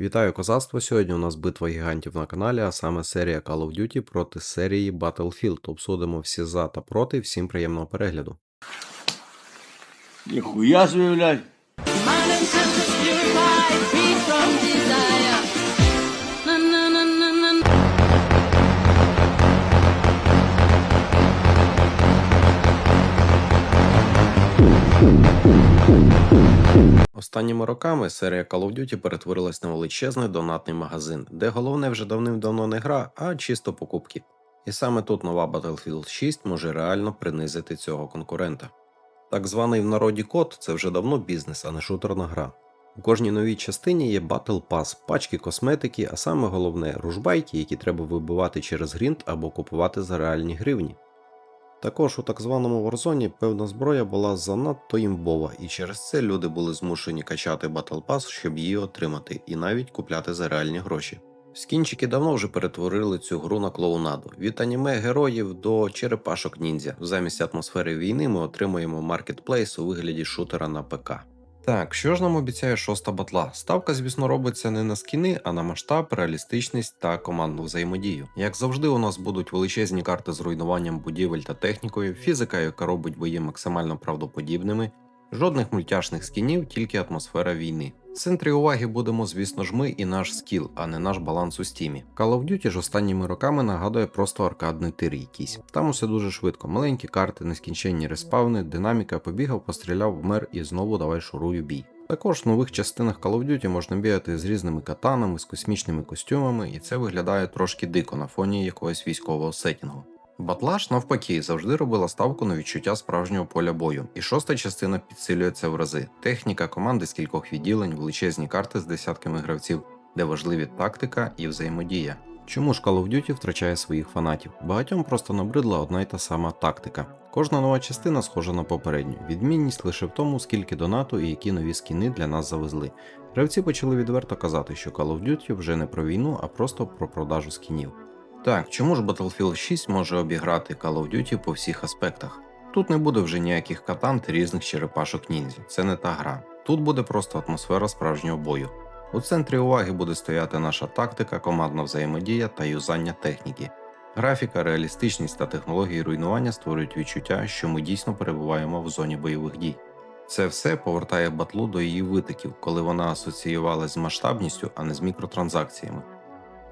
Вітаю козацтво! Сьогодні у нас битва гігантів на каналі, а саме серія Call of Duty проти серії Battlefield. Обсудимо всі за та проти. Всім приємного перегляду. Ніхуя собі, Останніми роками серія Call of Duty перетворилась на величезний донатний магазин, де головне вже давним-давно не гра, а чисто покупки. І саме тут нова Battlefield 6 може реально принизити цього конкурента. Так званий в народі код це вже давно бізнес, а не шутерна гра. У кожній новій частині є Battle Pass, пачки косметики, а саме головне ружбайки, які треба вибивати через грінт або купувати за реальні гривні. Також у так званому Warzone певна зброя була занадто імбова, і через це люди були змушені качати Battle Pass, щоб її отримати, і навіть купляти за реальні гроші. Скінчики давно вже перетворили цю гру на клоунаду. Від аніме героїв до черепашок ніндзя. Замість атмосфери війни ми отримуємо маркетплейс у вигляді шутера на ПК. Так, що ж нам обіцяє шоста батла? Ставка, звісно, робиться не на скіни, а на масштаб, реалістичність та командну взаємодію. Як завжди, у нас будуть величезні карти з руйнуванням будівель та технікою, фізика, яка робить бої максимально правдоподібними, жодних мультяшних скінів, тільки атмосфера війни. В центрі уваги будемо, звісно ж, ми і наш скіл, а не наш баланс у стімі. Call of Duty ж останніми роками нагадує просто аркадний тир якийсь. Там усе дуже швидко. Маленькі карти, нескінченні респавни, динаміка побігав, постріляв, вмер і знову давай шурую бій. Також в нових частинах Call of Duty можна бігати з різними катанами, з космічними костюмами, і це виглядає трошки дико на фоні якогось військового сетінгу. Батлаш, навпаки, завжди робила ставку на відчуття справжнього поля бою, і шоста частина підсилює це в рази. Техніка, команди з кількох відділень, величезні карти з десятками гравців, де важливі тактика і взаємодія. Чому ж Call of Duty втрачає своїх фанатів? Багатьом просто набридла одна й та сама тактика. Кожна нова частина схожа на попередню. Відмінність лише в тому, скільки донату і які нові скіни для нас завезли. Гравці почали відверто казати, що Call of Duty вже не про війну, а просто про продажу скінів. Так, чому ж Battlefield 6 може обіграти Call of Duty по всіх аспектах? Тут не буде вже ніяких катан та різних черепашок ніндзя. Це не та гра. Тут буде просто атмосфера справжнього бою. У центрі уваги буде стояти наша тактика, командна взаємодія та юзання техніки. Графіка, реалістичність та технології руйнування створюють відчуття, що ми дійсно перебуваємо в зоні бойових дій. Це все повертає батлу до її витоків, коли вона асоціювалась з масштабністю, а не з мікротранзакціями.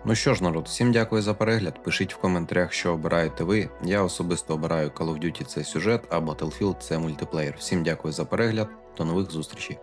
Ну що ж, народ, всім дякую за перегляд. Пишіть в коментарях, що обираєте ви. Я особисто обираю Call of Duty це сюжет, а Battlefield це мультиплеєр. Всім дякую за перегляд, до нових зустрічей.